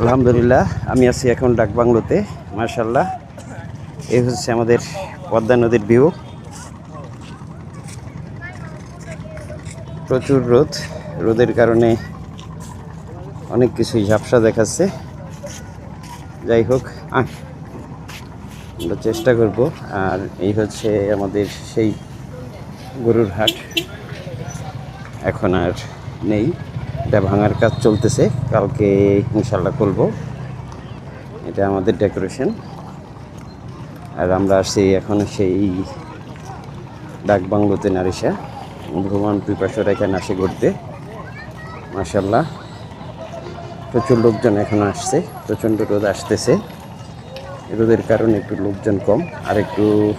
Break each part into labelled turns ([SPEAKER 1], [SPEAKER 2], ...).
[SPEAKER 1] আলহামদুলিল্লাহ, আমি আছি এখন ডাকবাংলোতে মার্শাল্লাহ এই হচ্ছে আমাদের পদ্মা নদীর ভিউ। প্রচুর রোদ, রোদের কারণে অনেক কিছুই ঝাপসা দেখাচ্ছে। যাই হোক আমরা চেষ্টা করব। আর এই হচ্ছে আমাদের সেই গরুর হাট। এখন আর নেই। এটা ভাঙার কাজ চলতেছে। কালকে ইনশাল্লাহ করব। এটা আমাদের ডেকোরেশন। আর আমরা আসছি এখন সেই ডাক বাংলোতে নারিশা। ভ্রমণ পিপাসরা এখানে আসে ঘুরতে। মাসাল্লাহ প্রচুর লোকজন এখন আসছে। প্রচণ্ড রোদ আসতেছে। রোদের কারণে একটু লোকজন কম। আর একটু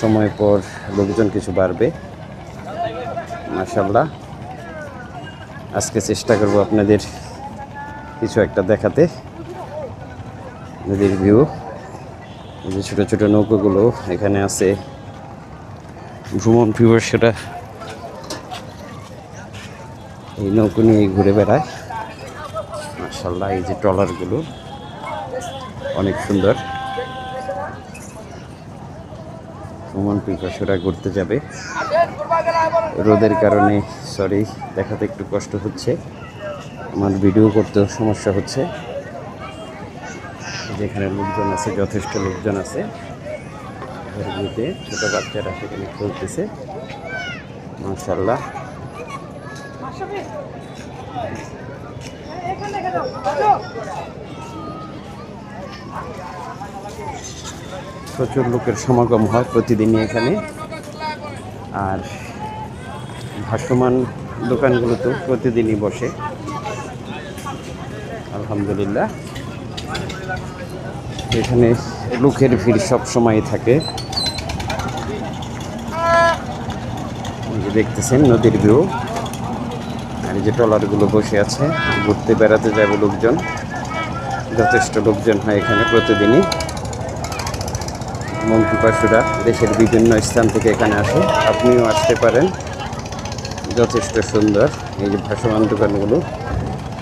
[SPEAKER 1] সময় পর লোকজন কিছু বাড়বে। মাসাল্লাহ আজকে চেষ্টা করব আপনাদের কিছু একটা দেখাতে। নদীর ভিউ যে ছোটো ছোটো নৌকোগুলো এখানে আছে। ভ্রমণ ভিউর সেটা এই নৌকো নিয়ে ঘুরে বেড়ায়। মাসাল্লাহ এই যে ট্রলারগুলো অনেক সুন্দর। ভ্রমণ পিপাসুরা ঘুরতে যাবে। রোদের কারণে সরি দেখাতে একটু কষ্ট হচ্ছে। আমার ভিডিও করতেও সমস্যা হচ্ছে। যেখানে লোকজন আছে, যথেষ্ট লোকজন আছে। ঘরগুলোতে ছোটো বাচ্চারা সেখানে খেলতেছে। মাশাল্লাহ প্রচুর লোকের সমাগম হয় প্রতিদিনই এখানে। আর ভাসমান দোকানগুলো তো প্রতিদিনই বসে। আলহামদুলিল্লাহ। এখানে লোকের ভিড় সব সময় থাকে। দেখতেছেন নদীর ভিউ। আর যে ট্রলারগুলো বসে আছে। ঘুরতে বেড়াতে যাবে লোকজন। যথেষ্ট লোকজন হয় এখানে প্রতিদিনই। মন পিপাসুরা দেশের বিভিন্ন স্থান থেকে এখানে আসে আপনিও আসতে পারেন। যথেষ্ট সুন্দর। এই যে ভাসমান দোকানগুলো,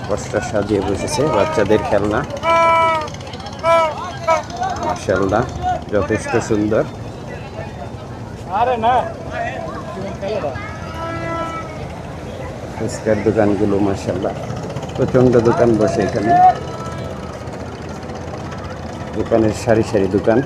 [SPEAKER 1] বস্তা সাজিয়ে বসেছে, বাচ্চাদের খেলনা। মার্শাল্লাহ যথেষ্ট সুন্দর। ফুচকার দোকানগুলো মার্শাল্লাহ প্রচণ্ড দোকান বসে এখানে। দোকানের সারি সারি দোকান।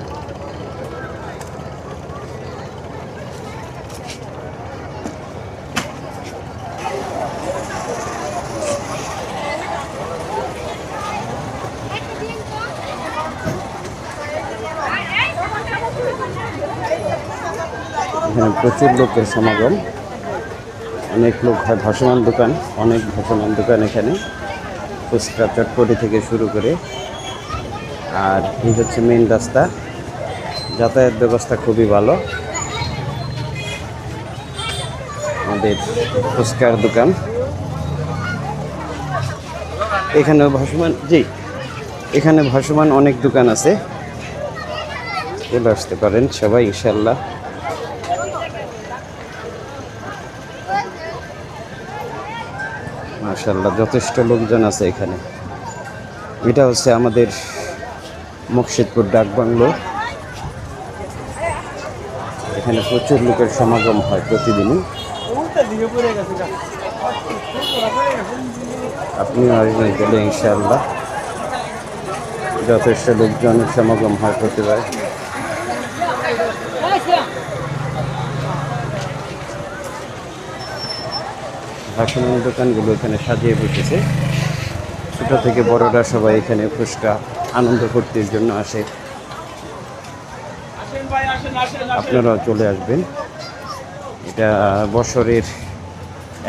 [SPEAKER 1] এখানে প্রচুর লোকের সমাগম। অনেক লোক হয় ভাসমান দোকান, অনেক ভাসমান দোকান এখানে। ফুচকা চটপটি থেকে শুরু করে। আর এই হচ্ছে মেন রাস্তা। যাতায়াত ব্যবস্থা খুবই ভালো। আমাদের ফুচকার দোকান। এখানেও ভাসমান, জি, এখানে ভাসমান অনেক দোকান আছে। চলে আসতে পারেন সবাই ইনশাল্লাহ মাশাল্লাহ যথেষ্ট লোকজন আছে এখানে। এটা হচ্ছে আমাদের মুর্শিদপুর ডাকবাংলো এখানে প্রচুর লোকের সমাগম হয় প্রতিদিনই। আপনিও আসবেন গেলে ইনশাআল্লাহ। যথেষ্ট লোকজনের সমাগম হয় প্রতিবার। ভাসমান দোকানগুলো এখানে সাজিয়ে বসেছে। ছোটো থেকে বড়রা সবাই এখানে ফুচকা আনন্দ করতের জন্য আসে। আপনারাও চলে আসবেন। এটা বছরের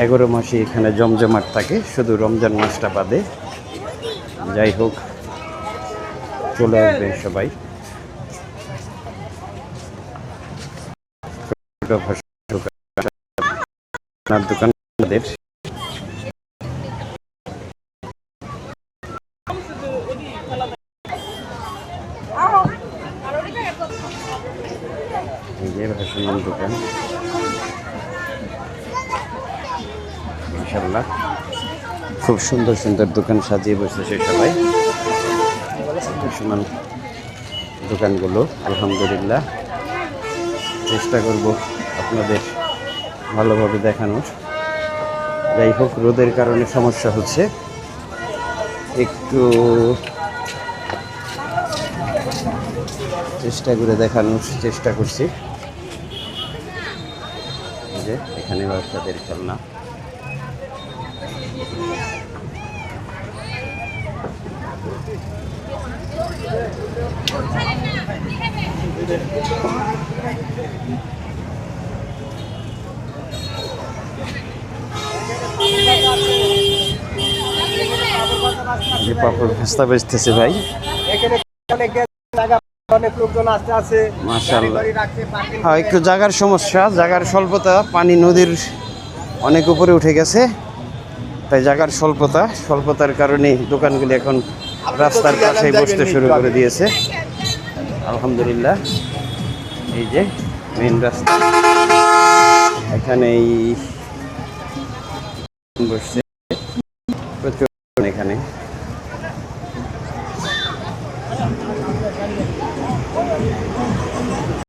[SPEAKER 1] এগারো মাসে এখানে জমজমাট থাকে শুধু রমজান মাসটা বাদে। যাই হোক চলে আসবেন সবাই। দোকান মাসাল্লাহ খুব সুন্দর সুন্দর দোকান সাজিয়ে বসেছে সবাই। দোকানগুলো, আলহামদুলিল্লাহ। চেষ্টা করব আপনাদের ভালোভাবে দেখানোর। যাই হোক, রোদের কারণে সমস্যা হচ্ছে। একটু চেষ্টা করে দেখানোর চেষ্টা করছি। যে এখানে বাচ্চাদের খেলনা। যে পাপড় ভাস্তা বেচতেছে ভাই। হ্যাঁ একটু জায়গার সমস্যা জায়গার স্বল্পতা পানি নদীর অনেক উপরে উঠে গেছে। তাই জায়গার স্বল্পতা স্বল্পতার কারণে দোকানগুলি এখন রাস্তার পাশে বসতে শুরু করে দিয়েছে। আলহামদুলিল্লাহ। এই যে মেন রাস্তা। এখানে এই বসছে। এখানে।